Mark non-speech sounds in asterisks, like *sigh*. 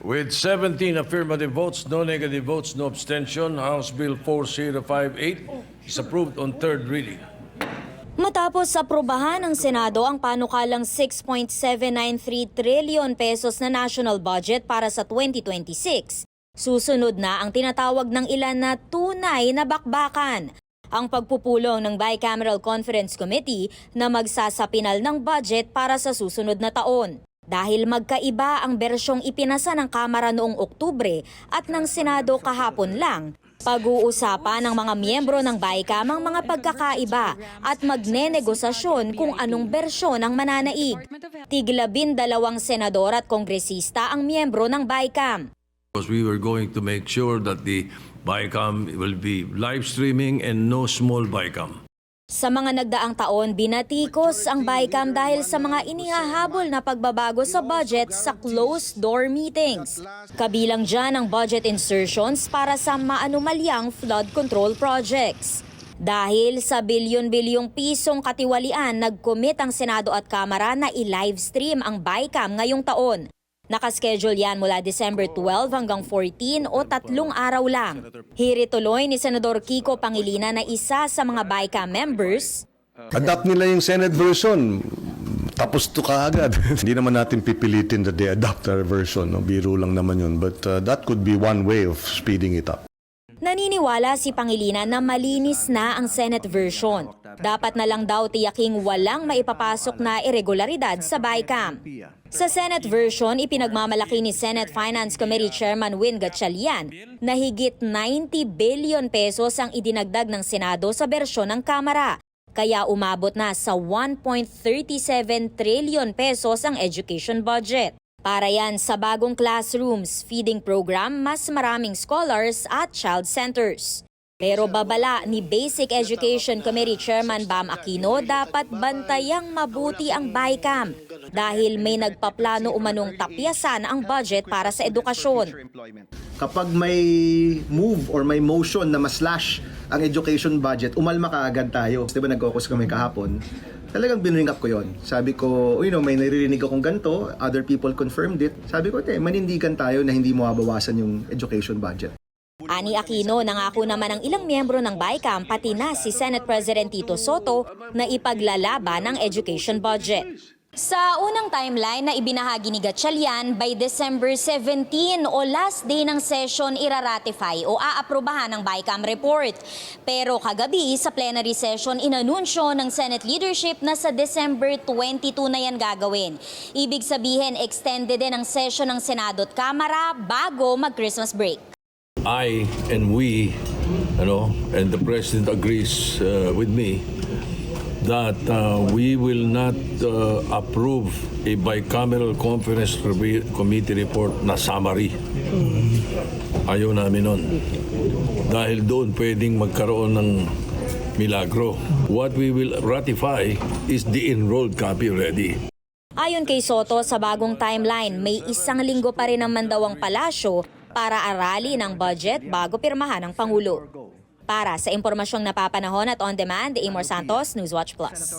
With 17 affirmative votes, no negative votes, no abstention, House Bill 4058 is approved on third reading. Matapos aprobahan ng Senado ang panukalang 6.793 trillion pesos na national budget para sa 2026, susunod na ang tinatawag ng ilan na tunay na bakbakan. Ang pagpupulong ng Bicameral Conference Committee na magsasapinal ng budget para sa susunod na taon. Dahil magkaiba ang bersyong ipinasa ng Kamara noong Oktubre at ng Senado kahapon lang, pag-uusapan ng mga miyembro ng BICAM ang mga pagkakaiba at magnenegosasyon kung anong bersyon ang mananaig. Tiglabin dalawang senador at kongresista ang miyembro ng BICAM. Because we were going to make sure that the BICAM will be live streaming and no small BICAM. Sa mga nagdaang taon, binatikos ang BICAM dahil sa mga inihahabol na pagbabago sa budget sa closed-door meetings. Kabilang dyan ang budget insertions para sa maanumalyang flood control projects. Dahil sa bilyon-bilyong pisong katiwalian, nag-commit ang Senado at Kamara na i-livestream ang BICAM ngayong taon. Nakaschedule yan mula December 12 hanggang 14 o tatlong araw lang. Hiri tuloy ni Senador Kiko Pangilinan na isa sa mga BICAM members Adapt nila yung Senate version. Tapos to kaagad. *laughs* Hindi naman natin pipilitin that they adapt our version. No? Biro lang naman yun. But uh, that could be one way of speeding it up. Naniniwala si Pangilinan na malinis na ang Senate version. Dapat na lang daw tiyaking walang maipapasok na irregularidad sa BICAM. Sa Senate version, ipinagmamalaki ni Senate Finance Committee Chairman Win Gatchalian na higit 90 billion pesos ang idinagdag ng Senado sa bersyon ng Kamara. Kaya umabot na sa 1.37 trillion pesos ang education budget. Para yan sa bagong classrooms, feeding program, mas maraming scholars at child centers. Pero babala ni Basic Education Committee Chairman Bam Aquino, dapat bantayang mabuti ang BICAM dahil may nagpaplano umanong tapyasan ang budget para sa edukasyon. Kapag may move or may motion na ma-slash ang education budget, umalma ka agad tayo. Di ba nag-focus kami kahapon? Talagang binring up ko yon. Sabi ko, "Oh, you know, may naririnig akong ganito, other people confirmed it. Sabi ko, te, manindigan tayo na hindi mabawasan yung education budget. Ani Aquino nangako naman ang ilang miyembro ng BICAM pati na si Senate President Tito Soto na ipaglalaban ang education budget. Sa unang timeline na ibinahagi ni Gatchalian, by December 17 o last day ng session iraratify o aaprobahan ang BICAM report. Pero kagabi sa plenary session inanunsyo ng Senate leadership na sa December 22 na yan gagawin. Ibig sabihin extended din ang session ng Senado at Kamara bago mag-Christmas break. I and we, you know, and the President agrees uh, with me that uh, we will not uh, approve a bicameral conference Revi- committee report na summary. Ayaw namin nun. Dahil doon pwedeng magkaroon ng milagro. What we will ratify is the enrolled copy already. Ayon kay Soto, sa bagong timeline, may isang linggo pa rin ang mandawang palasyo para aralin ang budget bago pirmahan ng Pangulo. Para sa impormasyong napapanahon at on demand, Amor Santos, Newswatch Plus.